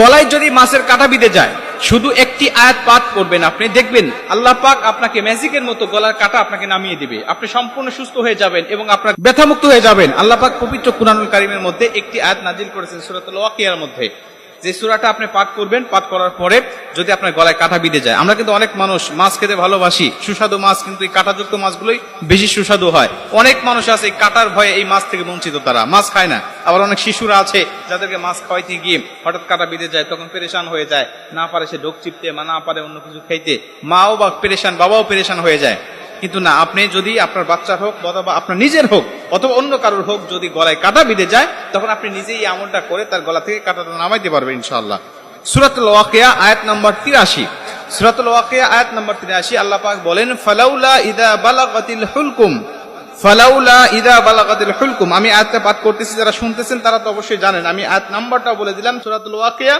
গলায় যদি মাছের কাটা বিঁধে যায়, শুধু একটি আয়াত পাঠ করবেন আপনি। দেখবেন আল্লাহ পাক আপনাকে ম্যাজিকের মতো গলার কাটা আপনাকে নামিয়ে দিবে। আপনি সম্পূর্ণ সুস্থ হয়ে যাবেন এবং আপনার ব্যথামুক্ত হয়ে যাবেন। আল্লাহ পাক পবিত্র কুরআনুল কারিমের মধ্যে একটি আয়াত নাজিল করেছেন সূরাতুল ওয়াকিয়ার মধ্যে। যে সূরাটা আপনি পাঠ করবেন, পাঠ করার পরে যদি আপনার গলায় কাটা বিঁধে যায়। আমরা কিন্তু অনেক মানুষ মাছ খেতে ভালোবাসি। সুস্বাদু মাছ কিন্তু এই কাঁটাযুক্ত মাছগুলোই বেশি সুস্বাদু হয়। অনেক মানুষ আছে এই কাটার ভয়ে এই মাছ থেকে বঞ্চিত তারা। মাছ খায় না। আবার অনেক শিশুরা আছে যাদেরকে মাছ খাওয়াইতে গিয়ে হঠাৎ কাটা বিঁধে যায়, তখন পেরেশান হয়ে যায়। না পারে সে ডোক চিপতে বা না পারে অন্য কিছু খাইতে। মাও বা পেরেশান, বাবাও পেরেশান হয়ে যায়। কিন্তু না, আপনি যদি আপনার বাচ্চার হোক অথবা আপনার নিজের হোক, অথবা অন্য কারোর হোক যদি গলায় কাটা বিঁধে যায়, তখন আপনি নিজেই আমলটা করে তার গলা থেকে কাটাটা নামাইতে পারবেন ইনশাআল্লাহ। সুরাতুল ওয়াকিয়া, আয়াত নম্বর তিরাশি। সুরাতুল ওয়াকিয়া, আয়াত নম্বর তিরাশি, আল্লাহ পাক বলেন, ফালাউলা ইদা বালাগাতিল হুলকুম ফালাউলা ইদা বালাগাতিল হুলকুম আমি আয়াতটা পাঠ করতেছি, যারা শুনতেছেন তারা তো অবশ্যই জানেন। আমি আয়াত নাম্বারটা বলে দিলাম, সুরাতুল ওয়াকিয়া।